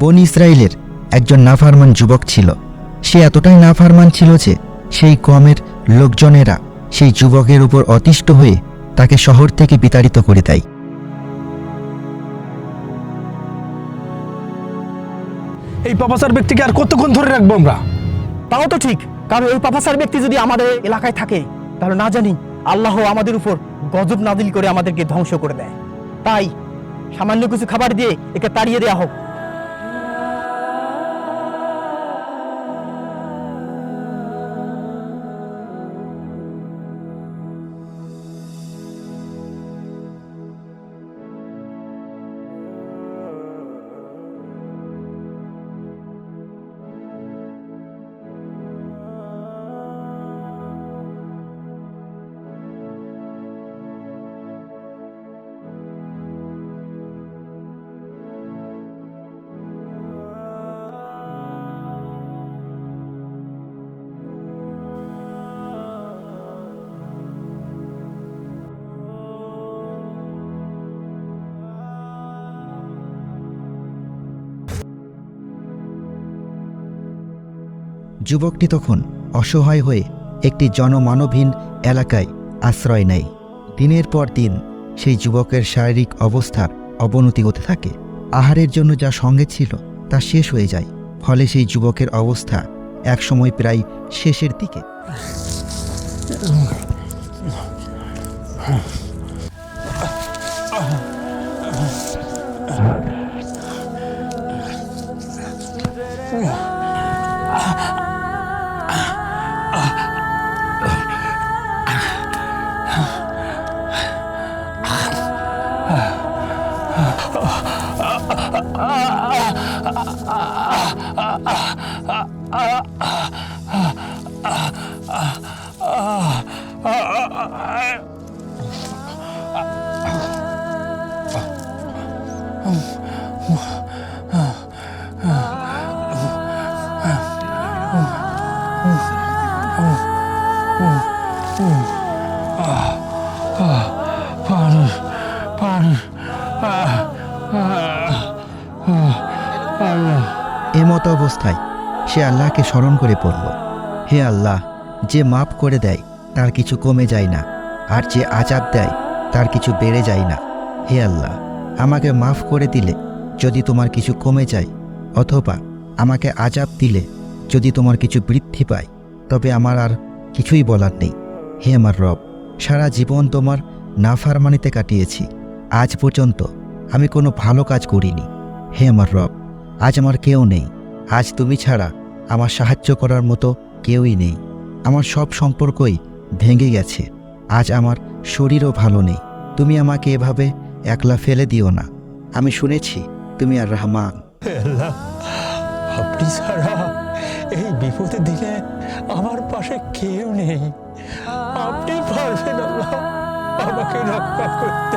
বন ইসরায়েলের একজন নাফারমান যুবক ছিল। সে এতটাই নাফারমান ছিল যে সেই কমের লোকজনেরা সেই যুবকের উপর অতিষ্ঠ হয়ে তাকে শহর থেকে বিতাড়িত করে দেয়। এই পাপাচার ব্যক্তিকে আর কতক্ষণ ধরে রাখব আমরা? তাও তো ঠিক কারণ এই পাপাসার ব্যক্তি যদি আমাদের এলাকায় থাকে তাহলে না জানি আল্লাহ আমাদের উপর গজব নাদিল করে আমাদেরকে ধ্বংস করে দেয়। তাই সামান্য কিছু খাবার দিয়ে একে তাড়িয়ে দেওয়া হোক। যুবকটি তখন অসহায় হয়ে একটি জনমানবহীন এলাকায় আশ্রয় নেয়। দিনের পর দিন সেই যুবকের শারীরিক অবস্থার অবনতি হতে থাকে। আহারের জন্য যা সঙ্গে ছিল তা শেষ হয়ে যায়। ফলে সেই যুবকের অবস্থা একসময় প্রায় শেষের দিকে। 음. এমত অবস্থায় সে আল্লাহকে স্মরণ করে পড়ল। হে আল্লাহ, যে মাপ করে দেয়, তার কিছু কমে যায় না, আর যে আজাব দেয়, তার কিছু বেড়ে যায় না। হে আল্লাহ, আমাকে মাফ করে দিলে যদি তোমার কিছু কমে যায়, অথবা আমাকে আজাব দিলে যদি তোমার কিছু বৃদ্ধি পায়, তবে আমার আর কিছুই বলার নেই। হে আমার রব, সারা জীবন তোমার নাফারমানিতে কাটিয়েছি। আজ পর্যন্ত আমি কোনো ভালো কাজ করিনি। হে আমার রব আজ আমার কেউ নেই। আজ তুমি ছাড়া আমার সাহায্য করার মতো কেউই নেই। আমার সব সম্পর্কই ভেঙে গেছে। আজ আমার শরীরও ভালো নেই। তুমি আমাকে এভাবে একলা ফেলে দিও না। আমি শুনেছি তুমি আর রহমান। আপনি ছাড়া এই বিপদের দিনে আমার পাশে কেউ নেই। আপনি পারবেন আমাকে রক্ষা করতে।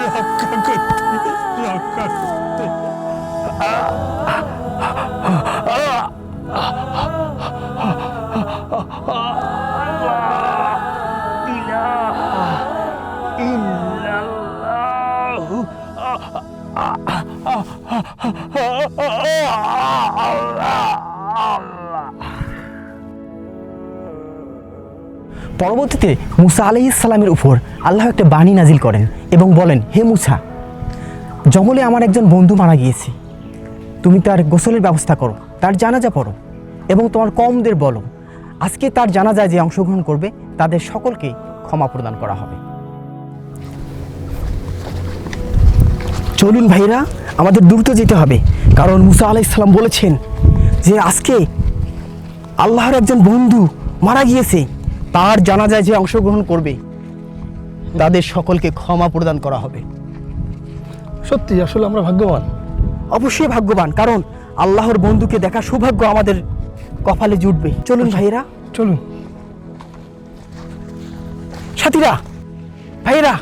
রক্ষা করতে রক্ষা করতে। পরবর্তীতে মুসা আলি ইসলামের উপর আল্লাহ একটা বাণী নাজিল করেন এবং বলেন, হে মুসা, জঙ্গলে আমার একজন বন্ধু মারা গিয়েছে। তুমি তার গোসলের ব্যবস্থা করো, তার জানাজা পড়ো এবং তোমার কমদের বলো। আজকে তার জানাজায় যে অংশগ্রহণ করবে, তাদের সকলকে ক্ষমা প্রদান করা হবে। চলুন ভাইরা আমাদের দ্রুত যেতে হবে। কারণ মুসা আলাহ ইসলাম বলেছেন যে আজকে আল্লাহর একজন বন্ধু মারা গিয়েছে, তার জানাজায় যে অংশগ্রহণ করবে, তাদের সকলকে ক্ষমা প্রদান করা হবে। সত্যি, আসলে আমরা ভাগ্যবান। অবশ্যই ভাগ্যবান কারণ আল্লাহর বন্ধুকে দেখা সৌভাগ্য আমাদের কপালে জুটবে। চলুন ভাইরা চলুন। সাথীরা ভাইরা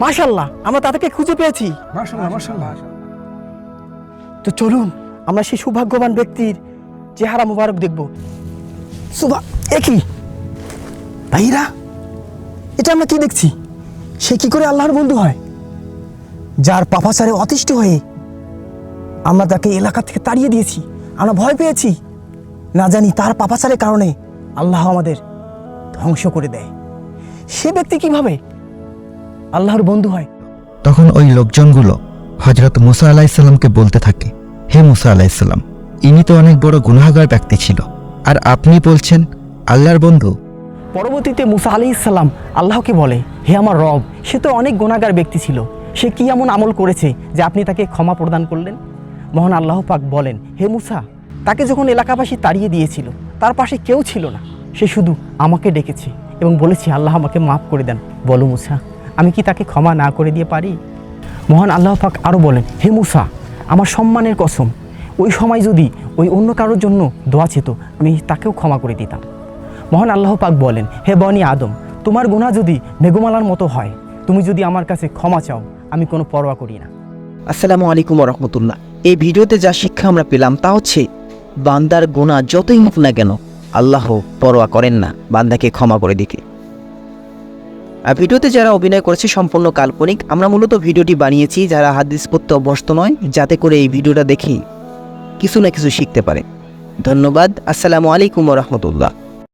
মাশাল্লাহ আমরা তাদেরকে খুঁজে পেয়েছি। তো চলুন আমরা সেই সৌভাগ্যবান ব্যক্তির চেহারা মুবারক দেখব। সুভা একই ভাইরা এটা আমরা কি দেখছি? সে কি করে আল্লাহর বন্ধু হয়? যার পাপাচারে অতিষ্ঠ হয়ে আমরা তাকে এলাকা থেকে তাড়িয়ে দিয়েছি। আমরা ভয় পেয়েছি। না জানি তার পাপাচারের কারণে আল্লাহ আমাদের ধ্বংস করে দেয়। সে ব্যক্তি কীভাবে আল্লাহর বন্ধু হয়? তখন ওই লোকজনগুলো হজরত মুসা আলাইসাল্লামকে বলতে থাকে হে মুসা আলাইসাল্লাম ইনি তো অনেক বড় গুনাহগার ব্যক্তি ছিল। আর আপনি বলছেন আল্লাহর বন্ধু? পরবর্তীতে মুসা আলি ইসাল্লাম আল্লাহকে বলে হে আমার রব সে তো অনেক গোনাগার ব্যক্তি ছিল। সে কি এমন আমল করেছে যে আপনি তাকে ক্ষমা প্রদান করলেন? মহান আল্লাহ পাক বলেন, হে মুসা, তাকে যখন এলাকাবাসী তাড়িয়ে দিয়েছিল, তার পাশে কেউ ছিল না। সে শুধু আমাকে ডেকেছে এবং বলেছে, আল্লাহ আমাকে মাফ করে দেন। বলো মুসা, আমি কি তাকে ক্ষমা না করে দিয়ে পারি? মহান আল্লাহ পাক আরও বলেন, হে মুসা, আমার সম্মানের কসম, ওই সময় যদি ওই অন্য কারোর জন্য দোয়া চেত, আমি তাকেও ক্ষমা করে দিতাম। মহান আল্লাহ পাক বলেন, হে বনি আদম, তোমার গুনাহ যদি মেঘমালার মতো হয়, তুমি যদি আমার কাছে ক্ষমা চাও, আমি কোনো পরোয়া করি না। আসসালামু আলাইকুম রহমতুল্লাহ। এই ভিডিওতে যা শিক্ষা আমরা পেলাম তা হচ্ছে, বান্দার গোনা যতই হোক না কেন, আল্লাহ পরোয়া করেন না, বান্দাকে ক্ষমা করে দিকে আর ভিডিওতে যারা অভিনয় করেছে সম্পূর্ণ কাল্পনিক, আমরা মূলত ভিডিওটি বানিয়েছি যারা হাদিস পড়তে অভ্যস্ত নয়, যাতে করে এই ভিডিওটা দেখি কিছু না কিছু শিখতে পারে। ধন্যবাদ, আসসালামু আলাইকুম রহমতুল্লাহ।